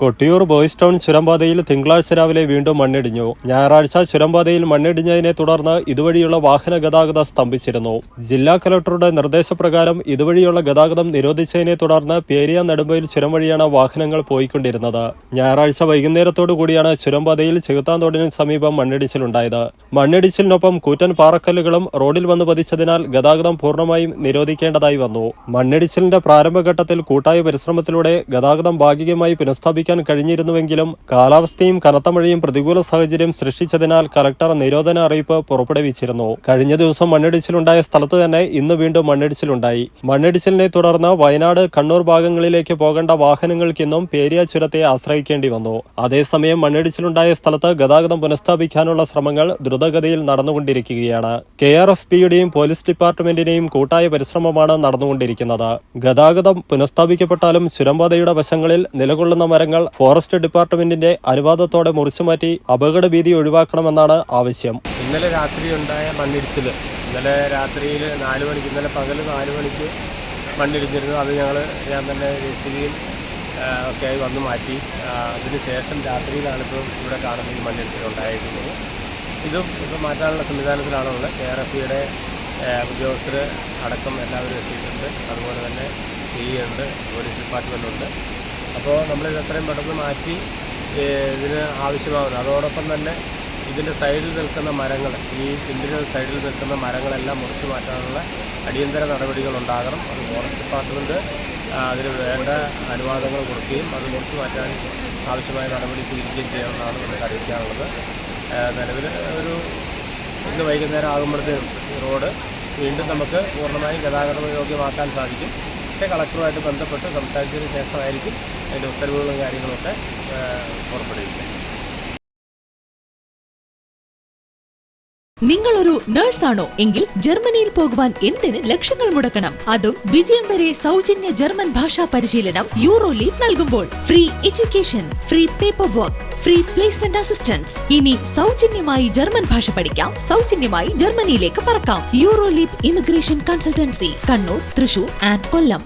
Kottiyoor boys town ചുരംപാതയിൽ തിങ്കളാഴ്ച രാവിലെ വീണ്ടും മണ്ണിടിഞ്ഞു. ഞായറാഴ്ച ചുരംപാതയിൽ മണ്ണിടിഞ്ഞതിനെ തുടർന്ന് ഇതുവഴിയുള്ള വാഹന ഗതാഗതം സ്തംഭിച്ചിരുന്നു. ജില്ലാ കലക്ടറുടെ നിർദ്ദേശപ്രകാരം ഇതുവഴിയുള്ള ഗതാഗതം നിരോധിച്ചതിനെ തുടർന്ന് പേരിയ നെടുമ്പയിൽ ചുരം വഴിയാണ് വാഹനങ്ങൾ പോയിക്കൊണ്ടിരുന്നത്. ഞായറാഴ്ച വൈകുന്നേരത്തോടു കൂടിയാണ് ചുരംപാതയിൽ ചെകുത്താന്തോടിന് സമീപം മണ്ണിടിച്ചിലുണ്ടായത്. മണ്ണിടിച്ചിലിനൊപ്പം കൂറ്റൻ പാറക്കല്ലുകളും റോഡിൽ വന്ന് പതിച്ചതിനാൽ ഗതാഗതം പൂർണമായും നിരോധിക്കേണ്ടതായി വന്നു. മണ്ണിടിച്ചിലിന്റെ പ്രാരംഭഘട്ടത്തിൽ കൂട്ടായ പരിശ്രമത്തിലൂടെ ഗതാഗതം ഭാഗികമായി പുനഃസ്ഥാപിക്കാൻ കഴിഞ്ഞിരുന്നുവെങ്കിലും കാലാവസ്ഥയും കനത്ത മഴയും പ്രതികൂല സാഹചര്യം സൃഷ്ടിച്ചതിനാൽ കലക്ടർ നിരോധന അറിയിപ്പ് പുറപ്പെടുവിച്ചിരുന്നു. കഴിഞ്ഞ ദിവസം മണ്ണിടിച്ചിലുണ്ടായ സ്ഥലത്ത് തന്നെ ഇന്ന് വീണ്ടും മണ്ണിടിച്ചിലുണ്ടായി. മണ്ണിടിച്ചിലിനെ തുടർന്ന് വയനാട് കണ്ണൂർ ഭാഗങ്ങളിലേക്ക് പോകേണ്ട വാഹനങ്ങൾക്കിന്നും പേരിയ ചുരത്തെ ആശ്രയിക്കേണ്ടി വന്നു. അതേസമയം മണ്ണിടിച്ചിലുണ്ടായ സ്ഥലത്ത് ഗതാഗതം പുനഃസ്ഥാപിക്കാനുള്ള ശ്രമങ്ങൾ ദ്രുതഗതിയിൽ നടന്നുകൊണ്ടിരിക്കുകയാണ്. കെ ആർ എഫ് പിയുടെയും പോലീസ് ഡിപ്പാർട്ട്മെന്റിന്റെയും കൂട്ടായ പരിശ്രമമാണ് നടന്നുകൊണ്ടിരിക്കുന്നത്. ഗതാഗതം പുനഃസ്ഥാപിക്കപ്പെട്ടാലും ചുരംപാതയുടെ വശങ്ങളിൽ നിലകൊള്ളുന്ന മരങ്ങൾ ഫോറസ്റ്റ് ഡിപ്പാർട്ട്മെന്റിന്റെ അനുവാദത്തോടെ മുറിച്ചുമാറ്റി അപകട ഭീതി ഒഴിവാക്കണമെന്നാണ് ആവശ്യം. ഇന്നലെ രാത്രി ഉണ്ടായ മണ്ണിടിച്ചിൽ ഇന്നലെ രാത്രിയിൽ നാല് മണിക്ക് ഇന്നലെ പകൽ നാല് മണിക്ക് മണ്ണിടിഞ്ഞിരുന്നു. അത് ഞങ്ങൾ ഞാൻ തന്നെ രസിക്കുകയും ഒക്കെ ആയി വന്ന് മാറ്റി. അതിനുശേഷം രാത്രിയിലാണ് ഇപ്പോൾ ഇവിടെ കാണുന്ന ഈ മണ്ണിടിച്ചിൽ ഉണ്ടായിരിക്കുന്നത്. ഇതും ഇപ്പോൾ മാറ്റാനുള്ള സംവിധാനത്തിലാണുള്ളത്. കെ ആർ എഫ് ഇയുടെ ഉദ്യോഗസ്ഥർ അടക്കം എല്ലാവരും എത്തിയിട്ടുണ്ട്. അതുപോലെ തന്നെ സി ഉണ്ട് പോലീസ് ഡിപ്പാർട്ട്മെന്റ് ഉണ്ട് അപ്പോൾ നമ്മളിത് എത്രയും പെട്ടെന്ന് മാറ്റി ഇതിന് ആവശ്യമാകുന്നു അതോടൊപ്പം തന്നെ ഇതിന്റെ സൈഡിൽ നിൽക്കുന്ന മരങ്ങൾ ഈ പിന്നിന് സൈഡിൽ നിൽക്കുന്ന മരങ്ങളെല്ലാം മുറിച്ചു മാറ്റാനുള്ള അടിയന്തര നടപടികൾ ഉണ്ടാകണം. അത് ഫോറസ്റ്റ് ഡിപ്പാർട്ട്മെന്റ് അതിന് വേണ്ട അനുവാദങ്ങൾ കൊടുക്കുകയും അത് മുറിച്ചു മാറ്റാൻ ആവശ്യമായ നടപടി സ്വീകരിക്കുകയും ചെയ്യണമെന്നാണ് നമുക്ക് അറിയിക്കാനുള്ളത്. നിലവിൽ ഒരു ഇന്ന് വൈകുന്നേരം ആകുമ്പോഴത്തേനും ഈ റോഡ് വീണ്ടും നമുക്ക് പൂർണമായും ഗതാഗത യോഗ്യമാക്കാൻ സാധിക്കും. പക്ഷേ കളക്ടറുമായിട്ട് ബന്ധപ്പെട്ട് സംസാരിച്ചതിന് ശേഷമായിരിക്കും അതിന്റെ ഉത്തരവുകളും കാര്യങ്ങളൊക്കെ പുറപ്പെടുവിക്കുന്നത് നിങ്ങളൊരു നേഴ്സാണോ എങ്കിൽ ജർമ്മനിയിൽ പോകുവാൻ എന്തിന് ലക്ഷങ്ങൾ മുടക്കണം? അതും വിജയം വരെ സൗജന്യ ജർമ്മൻ ഭാഷാ പരിശീലനം യൂറോ ലീഗ് നൽകുമ്പോൾ. Free education free paper work free placement assistance ഇനി സൗജന്യമായി ജർമ്മൻ ഭാഷ പഠിക്കാം. സൗജന്യമായി ജർമ്മനിയിലേക്ക് പറക്കാം. Euro leap immigration consultancy Kannur Thrissur and Kollam.